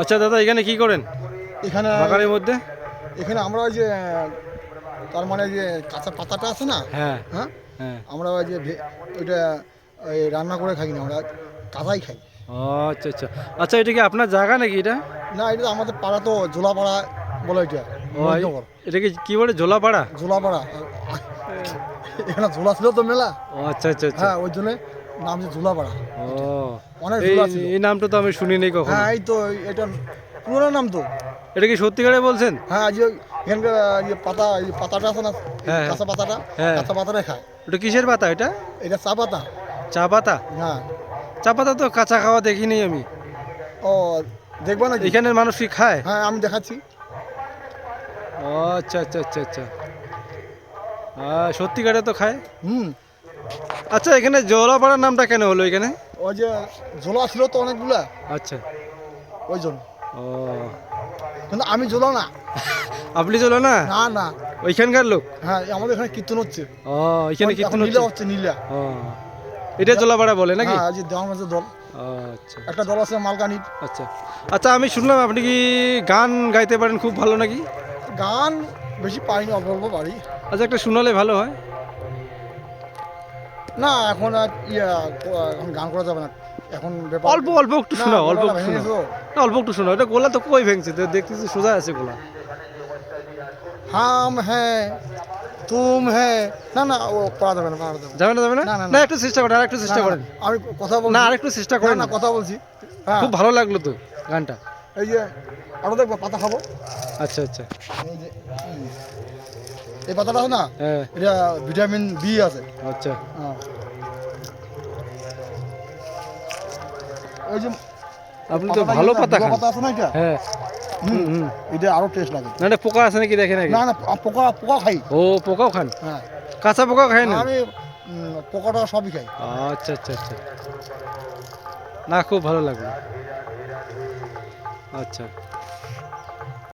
আচ্ছা দাদা এখানে কি করেন? এখানে বাগানের মধ্যে? এখানে আমরা ওই যে তার মানে যে কাঁচা পাতাটা আছে না? হ্যাঁ। হ্যাঁ? হ্যাঁ। আমরা ওই যে ওইটা ওই রান্না করে খাই না আমরা কাঁচাই খাই। আচ্ছা আচ্ছা। আচ্ছা এটা কি আপনার জায়গা নাকি এটা? না এটা তো আমাদের পাড়া তো জোলাপাড়া বলে এটা এটা কি কি বলে ঝোলাপাড়া? জোলাপাড়া এখানে ঝোলা ছিল তো মেলা। আচ্ছা আচ্ছা আচ্ছা। হ্যাঁ ওই জন্য নাম যে ঝোলাপাড়া ও অনেক এই ছিল। এই নামটা তো আমি শুনিনি কখনো। হ্যাঁ এই তো এটা পুরোনো নাম তো। এটা কি সত্যিকারে বলছেন? হ্যাঁ যে এখানকার যে পাতা এই পাতাটা আছে না হ্যাঁ, কাঁচা পাতাটা হ্যাঁ। কাঁচা পাতাটা খায়। ওটা কিসের পাতা এটা? এটা চা পাতা। চা পাতা? হ্যাঁ। চা পাতা তো কাঁচা খাওয়া দেখিনি আমি। ও দেখব না এখানের মানুষ কি খায়? হ্যাঁ আমি দেখাচ্ছি। ও আচ্ছা আচ্ছা আচ্ছা আচ্ছা। হ্যাঁ সত্যিকারে তো খায়? হুম। আচ্ছা এখানে জলাপাড়ার নামটা কেন হলো এখানে? ওই যে ঝোলা ছিল তো অনেকগুলা। আচ্ছা। ওই জন্য ও। কিন্তু আমি ঝোলা না। আপনি চলো না? না না। ওইখানকার লোক? হ্যাঁ আমাদের এখানে কীর্তন হচ্ছে। ও এখানে কীর্তন হচ্ছে? হচ্ছে নীলা। ও। এটা জলাপাড়া বলে নাকি? হ্যাঁ যে দেওয়ার মাঝে দল। আচ্ছা। একটা দল আছে মালকানির। আচ্ছা। আচ্ছা আমি শুনলাম আপনি কি গান গাইতে পারেন খুব ভালো নাকি? গান বেশি পাইনি অল্প অল্প পারি। আচ্ছা একটা শোনালে ভালো হয়। না এখন আর ইয়া এখন গান করা যাবে না। এখন অল্প অল্প একটু শোনাও অল্প একটু শোনাও। না, অল্প একটু শোনাও। এটা গোলা তো কই ভেঙছে? তো দেখতেছি সোজা আছে গোলা। হাম হ্যাঁ তুম হ্যাঁ। না না ও করা যাবে না করা যাবে না। যাবে না না? একটু চেষ্টা করেন আর একটু চেষ্টা করেন। আমি কথা বলছি। না আরেকটু চেষ্টা করেন। না কথা বলছি। হ্যাঁ। খুব ভালো লাগল তো গানটা। এই যে দেখব পাতা খাব। আচ্ছা আচ্ছা। এই যে এই পাতাটা আছে না? হ্যাঁ। এটা ভিটামিন বি আছে। আচ্ছা। হ্যাঁ। ওই যে আপনি তো ভালো পাতা খান। পাতা আছে না এটা? হ্যাঁ। হুম। হুম এটা আরও টেস্ট লাগে। না পোকা আছে নাকি দেখেন না না আ- পোকা পোকা খাই। ও পোকাও খান? হ্যাঁ। কাঁচা পোকা না? আমি পোকাটা সবই খাই। আচ্ছা আচ্ছা আচ্ছা। না খুব ভালো লাগল। আচ্ছা।